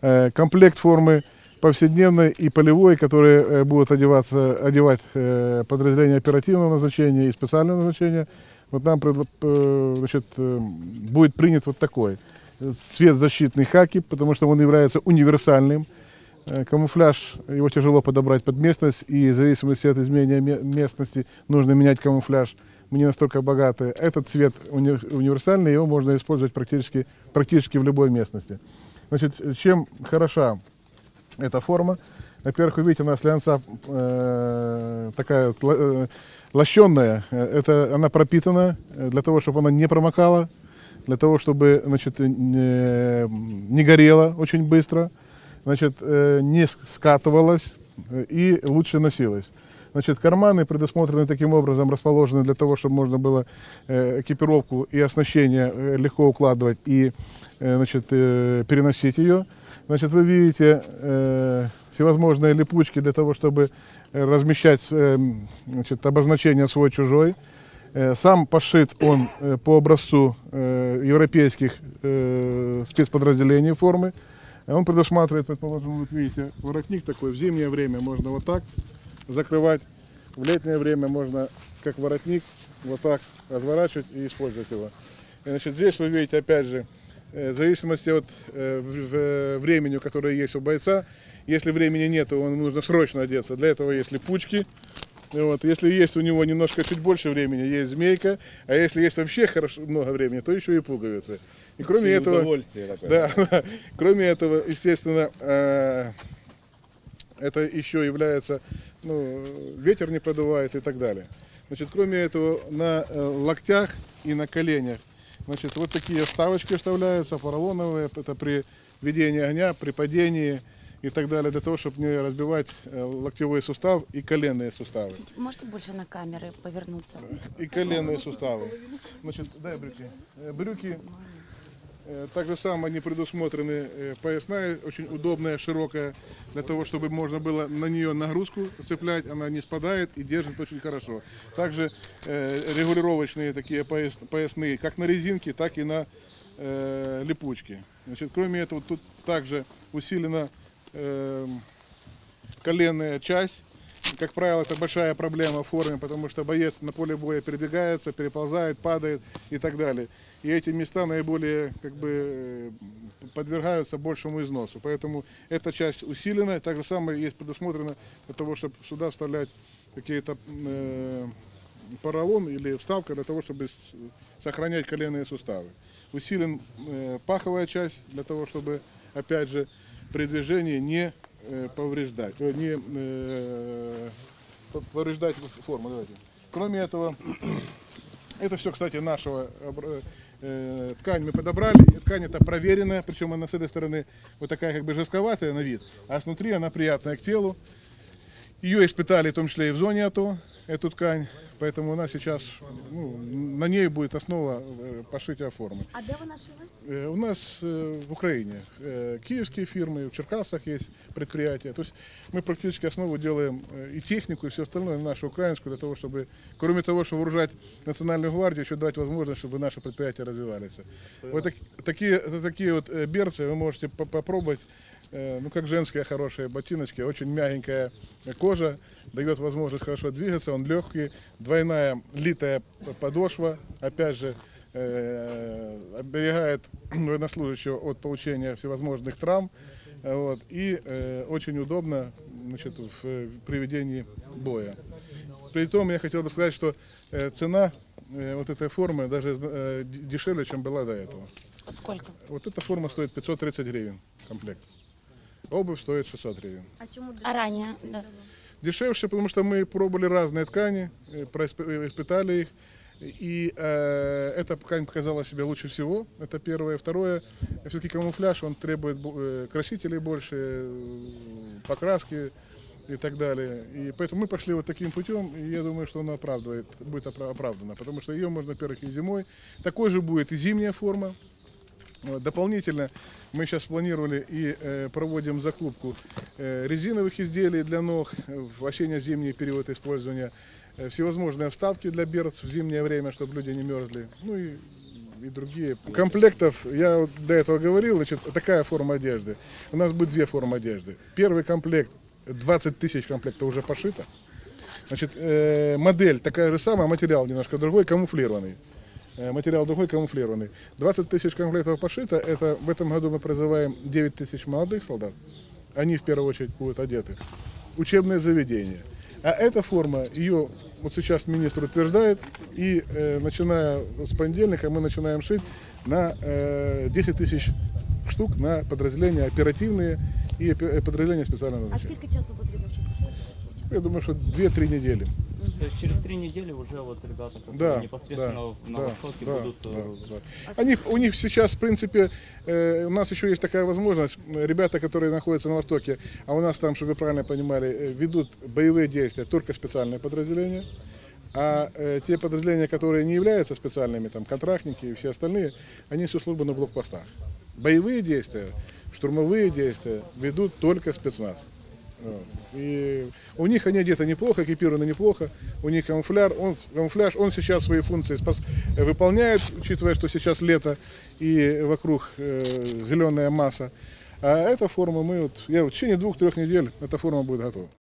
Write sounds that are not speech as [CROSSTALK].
Э, комплект формы повседневной и полевой, которые э, будут одеваться, одевать э, подразделения оперативного назначения и специального назначения. Вот нам значит, будет принят вот такой цвет защитный хаки, потому что он является универсальным. Камуфляж, его тяжело подобрать под местность, и в зависимости от изменения ме- местности нужно менять камуфляж. Мы не настолько богаты. Этот цвет уни- универсальный, его можно использовать практически, практически в любой местности. Значит, чем хороша эта форма? Во-первых, вы видите, у нас лянца э, такая э, лощенная. Э, Это она пропитана э, для того, чтобы она не промокала, для того, чтобы значит, не, не горела очень быстро, значит, э, не скатывалась э, и лучше носилась. Значит, карманы предусмотрены таким образом, расположены для того, чтобы можно было э, экипировку и оснащение э, легко укладывать и э, значит, переносить ее. Значит, вы видите всевозможные липучки для того, чтобы размещать значит, обозначение свой-чужой. Сам пошит он по образцу европейских спецподразделений формы. Он предусматривает, предположим, вот видите, воротник такой, в зимнее время можно вот так закрывать, в летнее время можно, как воротник, вот так разворачивать и использовать его. И, значит, здесь вы видите, опять же, э, в зависимости от э, в- времени, которое есть у бойца, если времени нет, то ему нужно срочно одеться. Для этого есть липучки, вот. Если есть у него немножко чуть больше времени, есть змейка, а если есть вообще хорошо, много времени, то еще и пуговицы. И кроме этого, Удовольствие такое. да, [LAUGHS] кроме этого, естественно, э, это еще является, ну, ветер не продувает и так далее. Значит, кроме этого, на э, локтях и на коленях, значит, вот такие вставочки вставляются, поролоновые, это при ведении огня, при падении и так далее, для того, чтобы не разбивать э, локтевой сустав и коленные суставы. Можете больше на камеры повернуться? И коленные суставы. Значит, дай брюки. Э, Брюки так же самое они предусмотрены э, поясная, очень удобная, широкая, для того, чтобы можно было на нее нагрузку цеплять, она не спадает и держит очень хорошо. Также э, регулировочные такие пояс- поясные, как на резинке, так и на э, липучке. Значит, кроме этого, тут также усилена э, коленная часть. Как правило, это большая проблема в форме, потому что боец на поле боя передвигается, переползает, падает и так далее. И эти места наиболее как бы, э, подвергаются большему износу. Поэтому эта часть усилена. Так же самое есть предусмотрено для того, чтобы сюда вставлять какие-то э, поролон или вставка для того, чтобы сохранять коленные суставы. Усилен э, паховая часть для того, чтобы, опять же, при движении не э, повреждать, э, не э, по- повреждать форму. Давайте. Кроме этого, [CLEARS THROAT] это все, кстати, нашего обра- э, ткань мы подобрали. Ткань это проверенная, причем она с этой стороны вот такая как бы жестковатая на вид, а снутри она приятная к телу. Ее испытали в том числе и в зоне АТО, эту ткань. Поэтому у нас сейчас ну, на ней будет основа э, пошития формы. А де вона шилась? Э, У нас э, в Украине киевские фирмы, в Черкасах есть предприятия. То есть мы практически основу делаем и технику, и все остальное нашу украинскую, для того, чтобы, кроме того, что вооружать национальную гвардию, еще дать возможность, чтобы наши предприятия развивались. Вот так- такие, такие вот берцы вы можете по- попробовать. Э, Ну, как женские хорошие ботиночки, очень мягенькая кожа, дает возможность хорошо двигаться, он легкий, двойная литая подошва, опять же, э, оберегает военнослужащего от получения всевозможных травм, вот, и э, очень удобно значит, в, э, при ведении боя. При том я хотел бы сказать, что э, цена э, вот этой формы даже э, дешевле, чем была до этого. Сколько? Вот эта форма стоит 530 гривен комплект. Обувь стоит 600 гривен. А чому А ранее? Да. Дешевше, потому что мы пробовали разные ткани, э, э, испытали их. И э, эта ткань показала себя лучше всего. Это первое. Второе, все-таки камуфляж, он требует э, красителей больше, э, покраски и так далее. И поэтому мы пошли вот таким путем, и я думаю, что оно оправдывает, будет опра- оправдано, потому что ее можно, во-первых, и зимой. Такой же будет и зимняя форма. Дополнительно мы сейчас планировали и э, проводим закупку э, резиновых изделий для ног в осенне-зимний период использования, э, всевозможные вставки для берц в зимнее время, чтобы люди не мерзли, ну и и другие. Комплектов, я до этого говорил, значит, такая форма одежды. У нас будет две формы одежды. Первый комплект, 20 тысяч комплектов уже пошито. Значит, э, модель такая же самая, материал немножко другой, камуфлированный. Э, Материал другой, камуфлированный. 20 тысяч комплектов пошито. Это в этом году мы призываем 9 тысяч молодых солдат. Они в первую очередь будут одеты. Учебное заведение. А эта форма, ее вот сейчас министр утверждает, и э, начиная с понедельника мы начинаем шить на э, 10 тысяч штук на подразделения оперативные и опе- подразделения специального А назначения. скільки часу потрібно, щоб пішли? Я думаю, что 2-3 недели. То есть через три недели уже вот ребята, Да, непосредственно да, на да, Востоке да, будут да, э, да. Они, у них сейчас, в принципе, э, у нас еще есть такая возможность. Ребята, которые находятся на Востоке, а у нас там, чтобы вы правильно понимали, э, ведут боевые действия только специальные подразделения. А э, те подразделения, которые не являются специальными, там, контрактники и все остальные, они всю службу на блокпостах. Боевые действия, штурмовые действия ведут только спецназ. Вот. И у них они одеты неплохо, экипированы неплохо, у них камуфляж, он, камуфляж, он сейчас свои функции спас- выполняет, учитывая, что сейчас лето и вокруг э, зеленая масса. А эта форма мы вот, я вот в течение двух-трех недель эта форма будет готова.